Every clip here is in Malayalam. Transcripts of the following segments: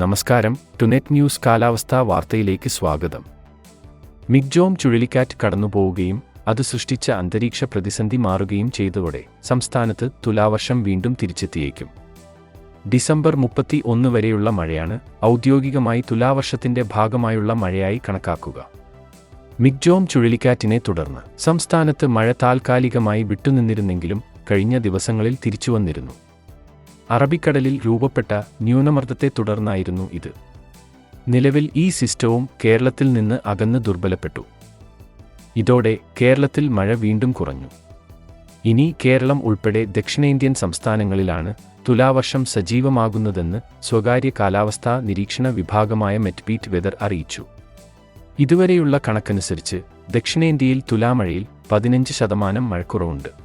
നമസ്കാരം. ടുനെറ്റ് ന്യൂസ് കാലാവസ്ഥാ വാർത്തയിലേക്ക് സ്വാഗതം. മിഗ്ജോം ചുഴലിക്കാറ്റ് കടന്നുപോവുകയും അത് സൃഷ്ടിച്ച അന്തരീക്ഷ പ്രതിസന്ധി മാറുകയും ചെയ്തതോടെ സംസ്ഥാനത്ത് തുലാവർഷം വീണ്ടും തിരിച്ചെത്തിയേക്കും. ഡിസംബർ മുപ്പത്തി ഒന്ന് വരെയുള്ള മഴയാണ് ഔദ്യോഗികമായി തുലാവർഷത്തിന്റെ ഭാഗമായുള്ള മഴയായി കണക്കാക്കുക. മിഗ്ജോം ചുഴലിക്കാറ്റിനെ തുടർന്ന് സംസ്ഥാനത്ത് മഴ താൽക്കാലികമായി വിട്ടുനിന്നിരുന്നെങ്കിലും കഴിഞ്ഞ ദിവസങ്ങളിൽ തിരിച്ചുവന്നിരുന്നു. അറബിക്കടലിൽ രൂപപ്പെട്ട ന്യൂനമർദ്ദത്തെ തുടർന്നായിരുന്നു ഇത്. നിലവിൽ ഈ സിസ്റ്റവും കേരളത്തിൽ നിന്ന് അകന്ന് ദുർബലപ്പെട്ടു. ഇതോടെ കേരളത്തിൽ മഴ വീണ്ടും കുറഞ്ഞു. ഇനി കേരളം ഉൾപ്പെടെ ദക്ഷിണേന്ത്യൻ സംസ്ഥാനങ്ങളിലാണ് തുലാവർഷം സജീവമാകുന്നതെന്ന് സ്വകാര്യ കാലാവസ്ഥാ നിരീക്ഷണ വിഭാഗമായ മെറ്റ്ബീറ്റ് വെതർ അറിയിച്ചു. ഇതുവരെയുള്ള കണക്കനുസരിച്ച് ദക്ഷിണേന്ത്യയിൽ തുലാമഴയിൽ പതിനഞ്ച് ശതമാനം മഴക്കുറവുണ്ട്.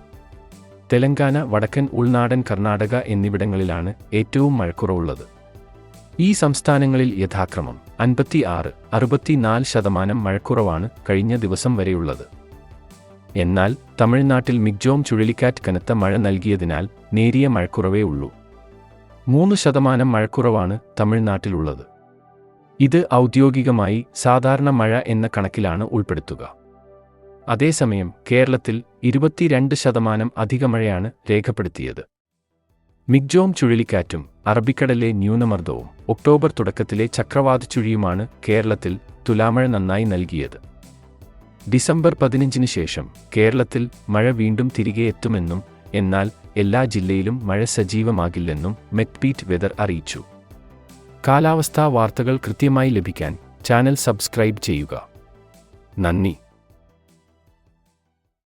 തെലങ്കാന വടക്കൻ ഉൾനാടൻ കർണാടക എന്നിവിടങ്ങളിലാണ് ഏറ്റവും മഴക്കുറവുള്ളത്. ഈ സംസ്ഥാനങ്ങളിൽ യഥാക്രമം അൻപത്തി ആറ് അറുപത്തിനാല് ശതമാനം മഴക്കുറവാണ് കഴിഞ്ഞ ദിവസം വരെയുള്ളത്. എന്നാൽ തമിഴ്നാട്ടിൽ മിഗ്ജോം ചുഴലിക്കാറ്റ് കനത്ത മഴ നൽകിയതിനാൽ നേരിയ മഴക്കുറവേ ഉള്ളൂ. മൂന്ന് ശതമാനം മഴക്കുറവാണ് തമിഴ്നാട്ടിലുള്ളത്. ഇത് ഔദ്യോഗികമായി സാധാരണ മഴ എന്ന കണക്കിലാണ് ഉൾപ്പെടുത്തുക. അതേസമയം കേരളത്തിൽ ഇരുപത്തിരണ്ട് ശതമാനം അധിക മഴയാണ് രേഖപ്പെടുത്തിയത്. മിഗ്ജോം ചുഴലിക്കാറ്റും അറബിക്കടലിലെ ന്യൂനമർദ്ദവും ഒക്ടോബർ തുടക്കത്തിലെ ചക്രവാത ചുഴിയുമാണ് കേരളത്തിൽ തുലാമഴ നന്നായി നൽകിയത്. ഡിസംബർ പതിനഞ്ചിന് ശേഷം കേരളത്തിൽ മഴ വീണ്ടും തിരികെ എത്തുമെന്നും എന്നാൽ എല്ലാ ജില്ലയിലും മഴ സജീവമാകില്ലെന്നും മെറ്റ്പീറ്റ് വെതർ അറിയിച്ചു. കാലാവസ്ഥാ വാർത്തകൾ കൃത്യമായി ലഭിക്കാൻ ചാനൽ സബ്സ്ക്രൈബ് ചെയ്യുക. നന്ദി.